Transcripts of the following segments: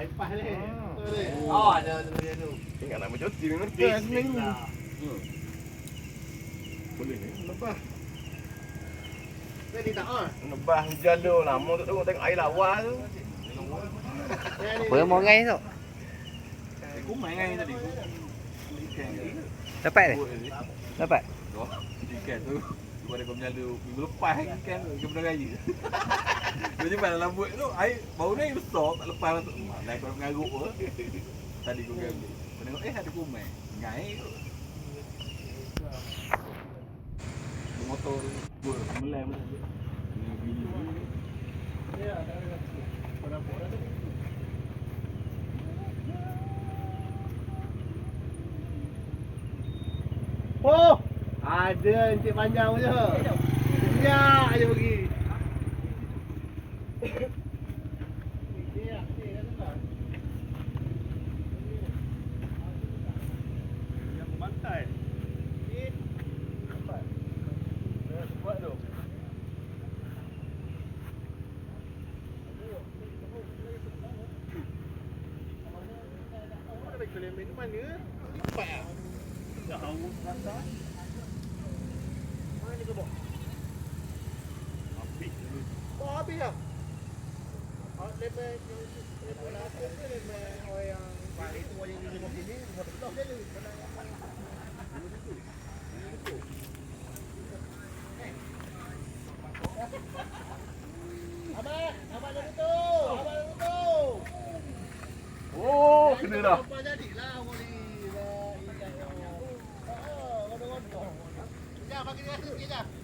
iPad ni. Ah. Betul ni. Oh, ada tu dia tu. Ingat nak bercuti dengan Bismillah. Boleh ni. Lebah. Jadi tak ah. Lebah hujan tu lama tak tengok tengok air lawa tu. Apa mau ngai tu? Aku main dengan tadi. Ikan. Dapat dah? Dapat? Ikan tu. Gua ada kau menyala minggu lepas ikan tu ikan benda raya. Dia jumpa dalam buat tu air bau ni besar tak lepas masuk rumah. Dah kau mengaruk apa. Tadi kau ambil. Kau tengok eh ada kumai. Ngai tu. Motor tu. Buat melai melai. Ada encik panjang punya. Banyak aja pergi. Oh, habis dah. Oh, lepas lepas aku ke lepas Pagkita kita.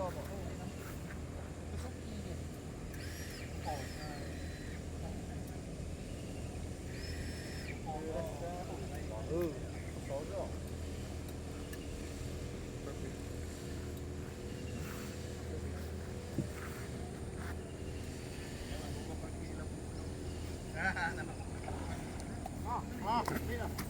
cho bọn tôi cái khúc kia kìa Ồ, ừ, không có nữa Ah, ah, mira.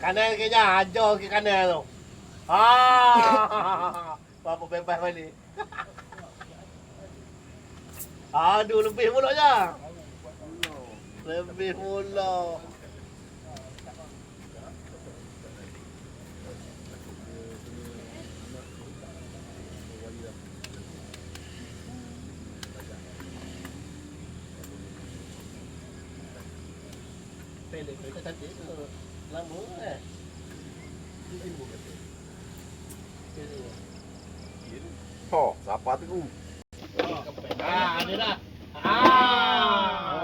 Kanan kejap, ajar ke kanan tu. Ah, Bapak bebas balik. Aduh, lebih pula je. Lebih pula. Pelek, pelek cantik tu. Lama eh. Oh, siapa tu? Ah, ada dah. Ah.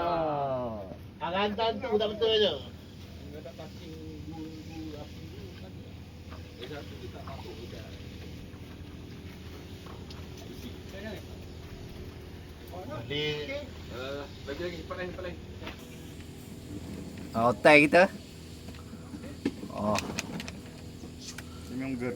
Angan tu tak betul je. Boleh. Lagi lagi, empat lagi, empat lagi. Oh, hotel kita. Oh, Senyum ger.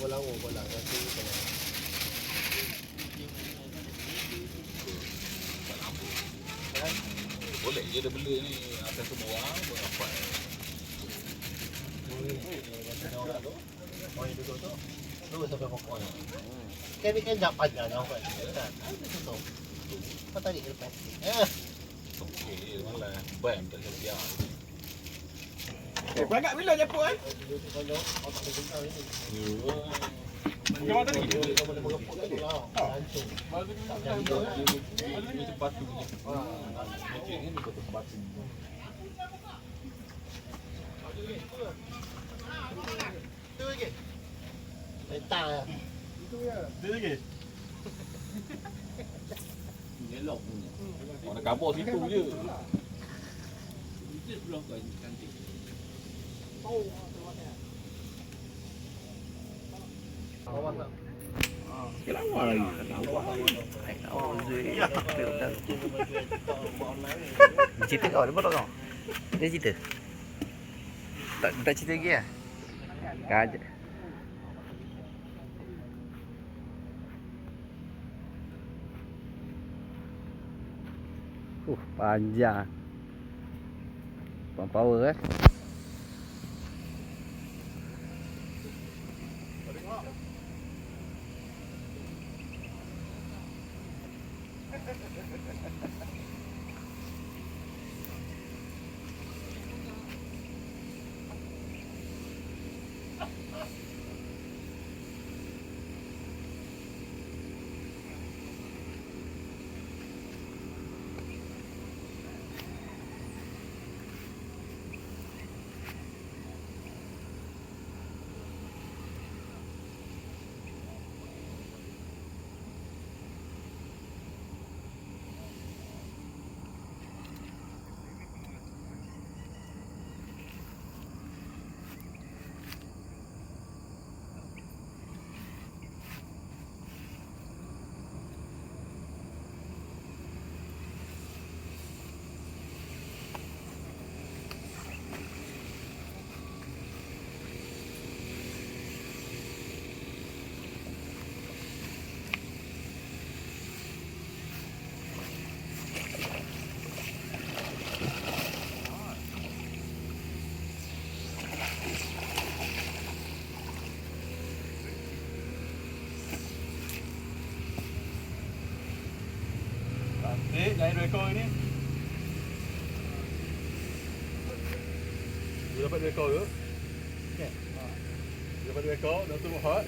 pulang, oh, pulang. Nanti pulang. Boleh je dia bela ni atas semua orang buat apa. Oh, ini duduk tu. Duduk sampai pokok ni. Kan ni kan tak panjang tau kan. Kan? Kau tarik ke depan. Ya. Okey, malah bam tak siap. Eh, berangkat bila Jepun eh? Duduk pojok. Kau. Macam mana tadi? Kau boleh mengepuk tadi lah. Lancung. Tak jadi tu lah. Ini sepatu ni. Macam ni dia betul sepatu. Tu lagi. Letak lah. Dia lagi. Elok punya. Orang nak kabur situ je. Lama lagi. Oh, Zui. Cerita kau, dia bodoh kau. Dia cerita. Tak tak cerita lagi lah. Kajak. Uh, panjang. Pump power eh. Eh, lain ekor ni. Dia dapat dua ekor ke? Okey. Dia dapat dua ekor, dah tu hot.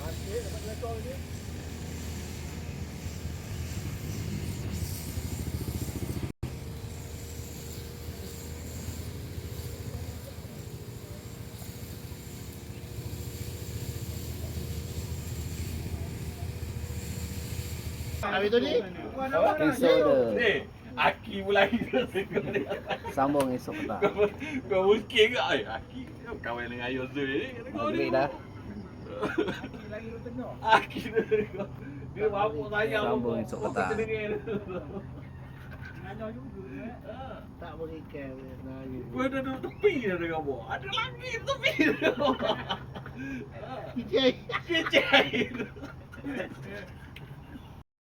Masih dapat dua ekor ni. Habis tu ni. Soda. Eh, Aki pula kita dia. Sambung esok petang. Kau kau mungkin ke? Ai, Aki kawan dengan Ayah Zul ni. Kau ni. Dah. Aki dia tengok. Dia bawa saya Sambung esok petang. Tak boleh ikan. Gua dah duduk tepi dah dengan buah. Ada lagi tepi dia. Kijai. Kecil.